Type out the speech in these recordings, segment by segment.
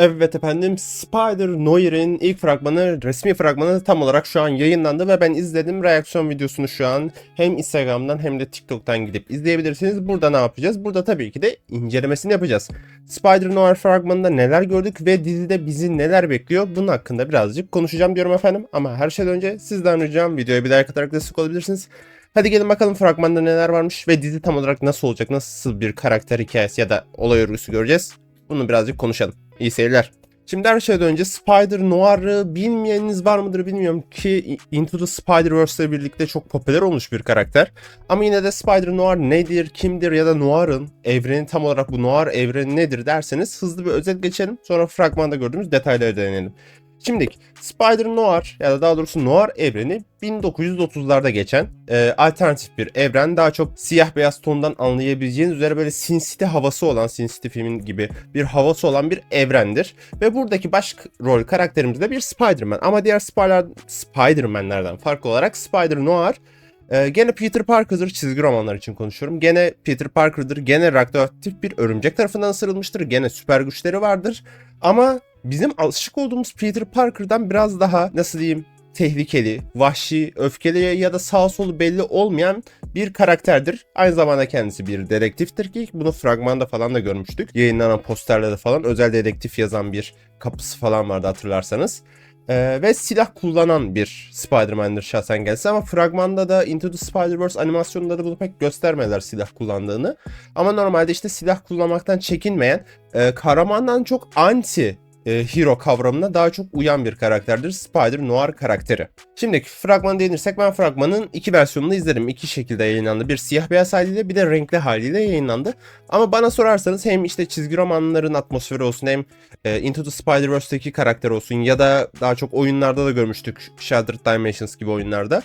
Evet efendim Spider-Noir'in ilk fragmanı, resmi fragmanı tam olarak şu an yayınlandı ve ben izledim. Reaksiyon videosunu şu an hem Instagram'dan hem de TikTok'tan gidip izleyebilirsiniz. Burada ne yapacağız? Burada tabii ki de incelemesini yapacağız. Spider-Noir fragmanında neler gördük ve dizide bizi neler bekliyor? Bunun hakkında birazcık konuşacağım diyorum efendim. Ama her şeyden önce sizden ricam videoya bir like atarak destek olabilirsiniz. Hadi gelin bakalım fragmanda neler varmış ve dizi tam olarak nasıl olacak, nasıl bir karakter hikayesi ya da olay örgüsü göreceğiz. Bunu birazcık konuşalım. İyi seyirler. Şimdi her şeyden önce Spider Noir'ı bilmeyeniniz var mıdır bilmiyorum ki Into the Spider-Verse ile birlikte çok popüler olmuş bir karakter. Ama yine de Spider Noir nedir, kimdir ya da Noir'ın evreni tam olarak bu Noir evreni nedir derseniz hızlı bir özet geçelim. Sonra fragmanda gördüğümüz detaylara değinelim. Şimdi Spider Noir ya da daha doğrusu Noir evreni 1930'larda geçen e, alternatif bir evren. Daha çok siyah beyaz tondan anlayabileceğiniz üzere böyle Sin City havası olan Sin City filmin gibi bir havası olan bir evrendir. Ve buradaki baş rol karakterimiz de bir Spider-Man. Ama diğer Spider Spider-Man'lerden farklı olarak Spider Noir ee, gene Peter Parker'dır çizgi romanlar için konuşuyorum. Gene Peter Parker'dır. Gene radyoaktif bir örümcek tarafından ısırılmıştır. Gene süper güçleri vardır. Ama bizim alışık olduğumuz Peter Parker'dan biraz daha nasıl diyeyim tehlikeli, vahşi, öfkeli ya da sağ solu belli olmayan bir karakterdir. Aynı zamanda kendisi bir dedektiftir ki bunu fragmanda falan da görmüştük. Yayınlanan posterlerde falan özel dedektif yazan bir kapısı falan vardı hatırlarsanız. Ee, ve silah kullanan bir Spider-Man'dir şahsen gelse ama fragmanda da Into the Spider-Verse animasyonunda da bunu pek göstermediler silah kullandığını. Ama normalde işte silah kullanmaktan çekinmeyen, e, kahramandan çok anti e, hero kavramına daha çok uyan bir karakterdir Spider Noir karakteri. Şimdi fragmanı değinirsek ben fragmanın iki versiyonunu izledim. İki şekilde yayınlandı. Bir siyah beyaz haliyle bir de renkli haliyle yayınlandı. Ama bana sorarsanız hem işte çizgi romanların atmosferi olsun hem e, Into the Spider-Verse'deki karakter olsun ya da daha çok oyunlarda da görmüştük. Shattered Dimensions gibi oyunlarda.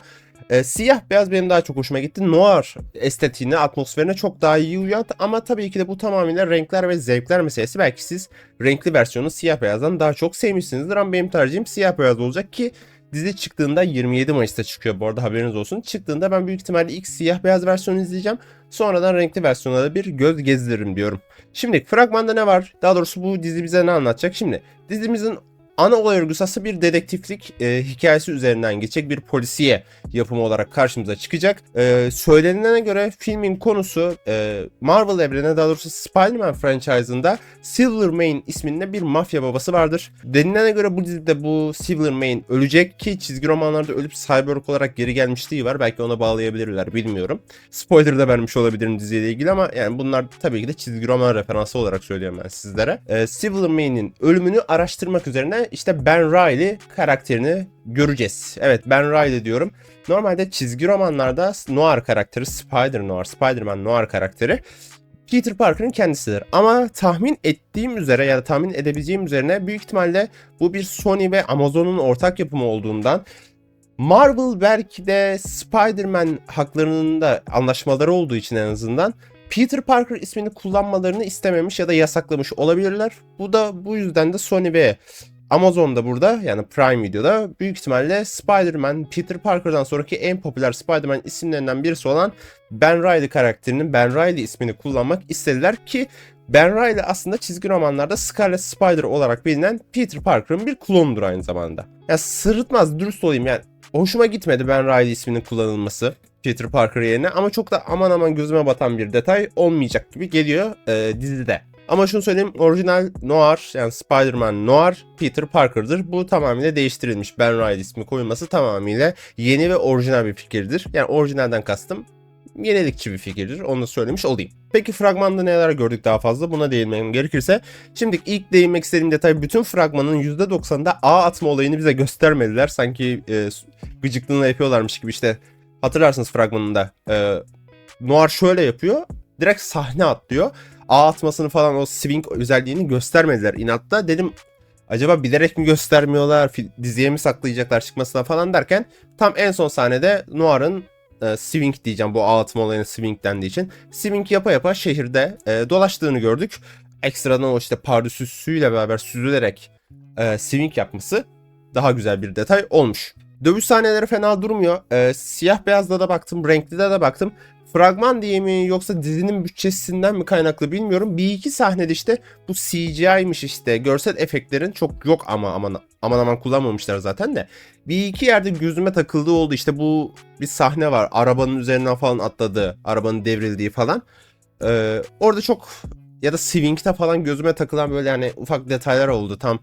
E, siyah beyaz benim daha çok hoşuma gitti. Noir estetiğine, atmosferine çok daha iyi uyuyor. Ama tabii ki de bu tamamıyla renkler ve zevkler meselesi. Belki siz renkli versiyonu siyah beyazdan daha çok sevmişsinizdir ama benim tercihim siyah beyaz olacak ki dizi çıktığında 27 Mayıs'ta çıkıyor bu arada haberiniz olsun. Çıktığında ben büyük ihtimalle ilk siyah beyaz versiyonu izleyeceğim. Sonradan renkli versiyona da bir göz gezdiririm diyorum. Şimdi fragmanda ne var? Daha doğrusu bu dizi bize ne anlatacak? Şimdi dizimizin ana olay örgüsü bir dedektiflik e, hikayesi üzerinden geçecek bir polisiye yapımı olarak karşımıza çıkacak. E, söylenilene göre filmin konusu e, Marvel evrenine daha doğrusu Spider-Man franchise'ında Silvermane isminde bir mafya babası vardır. Denilene göre bu dizide bu Silvermane ölecek ki çizgi romanlarda ölüp cyborg olarak geri gelmişliği var. Belki ona bağlayabilirler bilmiyorum. Spoiler da vermiş olabilirim diziyle ilgili ama yani bunlar tabii ki de çizgi roman referansı olarak söylüyorum ben sizlere. E, Silvermane'in ölümünü araştırmak üzerine işte Ben Riley karakterini göreceğiz. Evet Ben Riley diyorum. Normalde çizgi romanlarda Noir karakteri Spider Noir, Spider-Man Noir karakteri Peter Parker'ın kendisidir. Ama tahmin ettiğim üzere ya da tahmin edebileceğim üzerine büyük ihtimalle bu bir Sony ve Amazon'un ortak yapımı olduğundan Marvel belki de Spider-Man haklarının da anlaşmaları olduğu için en azından Peter Parker ismini kullanmalarını istememiş ya da yasaklamış olabilirler. Bu da bu yüzden de Sony ve Amazon'da burada yani Prime Video'da büyük ihtimalle Spider-Man, Peter Parker'dan sonraki en popüler Spider-Man isimlerinden birisi olan Ben Riley karakterinin Ben Riley ismini kullanmak istediler ki Ben Riley aslında çizgi romanlarda Scarlet Spider olarak bilinen Peter Parker'ın bir klonudur aynı zamanda. Ya sırıtmaz dürüst olayım yani hoşuma gitmedi Ben Riley isminin kullanılması. Peter Parker yerine ama çok da aman aman gözüme batan bir detay olmayacak gibi geliyor e, dizide. Ama şunu söyleyeyim orijinal Noir yani Spider-Man Noir Peter Parker'dır. Bu tamamıyla değiştirilmiş. Ben Riley ismi koyulması tamamıyla yeni ve orijinal bir fikirdir. Yani orijinalden kastım yenilikçi bir fikirdir. Onu da söylemiş olayım. Peki fragmanda neler gördük daha fazla buna değinmem gerekirse. Şimdi ilk değinmek istediğim detay bütün fragmanın %90'da A atma olayını bize göstermediler. Sanki e, gıcıklığını yapıyorlarmış gibi işte hatırlarsınız fragmanında. E, Noir şöyle yapıyor. Direkt sahne atlıyor. A atmasını falan o swing özelliğini göstermediler inatta. Dedim acaba bilerek mi göstermiyorlar, diziye mi saklayacaklar çıkmasına falan derken tam en son sahnede Noir'ın e, swing diyeceğim bu A atma olayını swing dendiği için. Swing yapa yapa şehirde e, dolaştığını gördük. Ekstradan o işte pardüsüsüyle beraber süzülerek e, swing yapması daha güzel bir detay olmuş. Dövüş sahneleri fena durmuyor. E, siyah beyazda da baktım, renkli de de baktım fragman diye mi yoksa dizinin bütçesinden mi kaynaklı bilmiyorum. Bir iki sahnede işte bu CGI'miş işte görsel efektlerin çok yok ama aman aman aman kullanmamışlar zaten de. Bir iki yerde gözüme takıldığı oldu işte bu bir sahne var arabanın üzerinden falan atladığı arabanın devrildiği falan. Ee, orada çok ya da Swing'de falan gözüme takılan böyle yani ufak detaylar oldu tam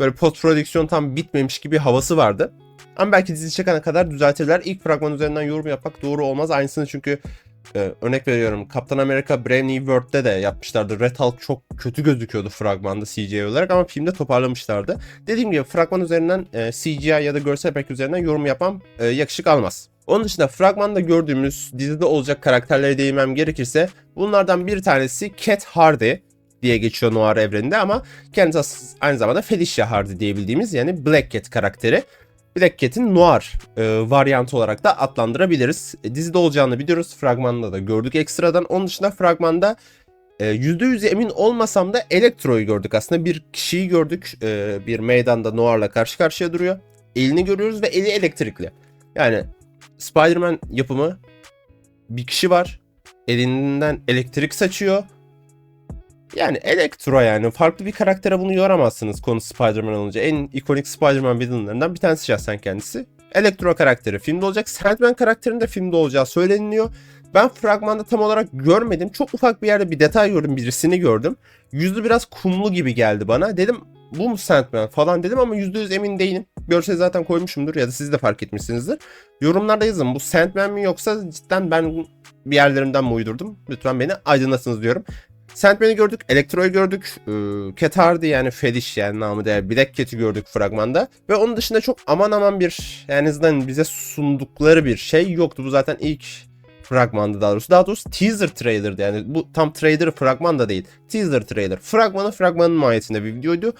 böyle post prodüksiyon tam bitmemiş gibi havası vardı. Ama belki dizi çıkana kadar düzeltirler. İlk fragman üzerinden yorum yapmak doğru olmaz. Aynısını çünkü e, örnek veriyorum Captain America Brave New World'de de yapmışlardı. Red Hulk çok kötü gözüküyordu fragmanda CGI olarak ama filmde toparlamışlardı. Dediğim gibi fragman üzerinden e, CGI ya da görsel efekt üzerinden yorum yapmam e, yakışık almaz. Onun dışında fragmanda gördüğümüz dizide olacak karakterlere değinmem gerekirse bunlardan bir tanesi Cat Hardy diye geçiyor Noir evreninde ama kendisi aynı zamanda Felicia Hardy diyebildiğimiz yani Black Cat karakteri. Black Cat'in noir e, varyantı olarak da adlandırabiliriz. E, dizide olacağını biliyoruz. Fragmanda da gördük ekstradan. Onun dışında fragmanda e, %100 emin olmasam da Elektro'yu gördük aslında. Bir kişiyi gördük. E, bir meydanda Noir'la karşı karşıya duruyor. Elini görüyoruz ve eli elektrikli. Yani Spider-Man yapımı bir kişi var. Elinden elektrik saçıyor. Yani Elektro yani farklı bir karaktere bunu yoramazsınız konu Spider-Man olunca. En ikonik Spider-Man villainlarından bir tanesi şahsen kendisi. Elektro karakteri filmde olacak. Sandman karakterinin de filmde olacağı söyleniliyor. Ben fragmanda tam olarak görmedim. Çok ufak bir yerde bir detay gördüm. Birisini gördüm. Yüzü biraz kumlu gibi geldi bana. Dedim bu mu Sandman falan dedim ama %100 emin değilim. Görsel zaten koymuşumdur ya da siz de fark etmişsinizdir. Yorumlarda yazın bu Sandman mi yoksa cidden ben bir yerlerimden mi uydurdum? Lütfen beni aydınlatınız diyorum. Sandman'i gördük, Elektro'yu gördük, e, Cat Hardy yani Felish yani namı değer Black Cat'i gördük fragmanda. Ve onun dışında çok aman aman bir yani azından bize sundukları bir şey yoktu. Bu zaten ilk fragmandı daha doğrusu. Daha doğrusu teaser trailer'dı yani bu tam trailer fragman da değil. Teaser trailer. Fragmanı fragmanın mahiyetinde bir videoydu.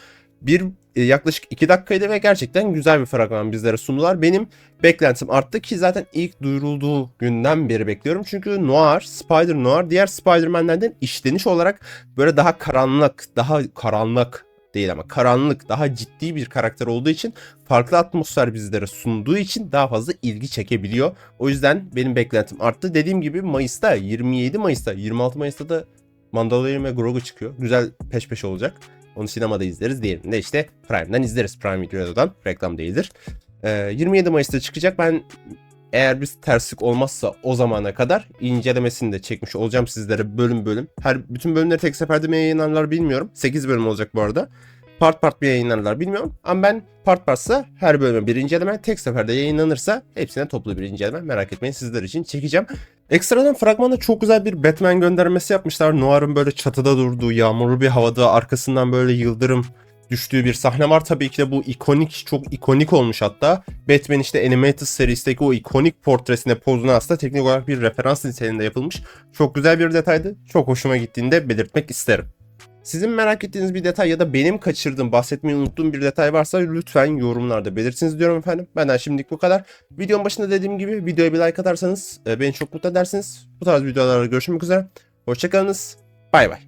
Bir yaklaşık 2 dakikaydı ve gerçekten güzel bir fragman bizlere sundular. Benim beklentim arttı ki zaten ilk duyurulduğu günden beri bekliyorum. Çünkü Noir, Spider Noir diğer Spider-Man'lerden işleniş olarak böyle daha karanlık, daha karanlık değil ama karanlık, daha ciddi bir karakter olduğu için farklı atmosfer bizlere sunduğu için daha fazla ilgi çekebiliyor. O yüzden benim beklentim arttı. Dediğim gibi Mayıs'ta, 27 Mayıs'ta, 26 Mayıs'ta da Mandalorian ve Grogu çıkıyor. Güzel peş peşe olacak. Onu sinemada izleriz. Diğerini de işte Prime'den izleriz. Prime Video'dan reklam değildir. Ee, 27 Mayıs'ta çıkacak. Ben eğer bir terslik olmazsa o zamana kadar incelemesini de çekmiş olacağım sizlere bölüm bölüm. Her bütün bölümleri tek seferde mi yayınlarlar bilmiyorum. 8 bölüm olacak bu arada. Part part mi yayınlarlar bilmiyorum. Ama ben part partsa her bölüme bir inceleme tek seferde yayınlanırsa hepsine toplu bir inceleme merak etmeyin sizler için çekeceğim. Ekstradan fragmanda çok güzel bir Batman göndermesi yapmışlar. Noir'ın böyle çatıda durduğu, yağmurlu bir havada arkasından böyle yıldırım düştüğü bir sahne var. Tabii ki de bu ikonik, çok ikonik olmuş hatta. Batman işte Animated seristeki o ikonik portresine, pozuna aslında teknik olarak bir referans niteliğinde yapılmış. Çok güzel bir detaydı. Çok hoşuma gittiğini de belirtmek isterim. Sizin merak ettiğiniz bir detay ya da benim kaçırdığım, bahsetmeyi unuttuğum bir detay varsa lütfen yorumlarda belirtiniz diyorum efendim. Benden şimdilik bu kadar. Videonun başında dediğim gibi videoya bir like atarsanız e, beni çok mutlu edersiniz. Bu tarz videolarda görüşmek üzere. Hoşçakalınız. Bay bay.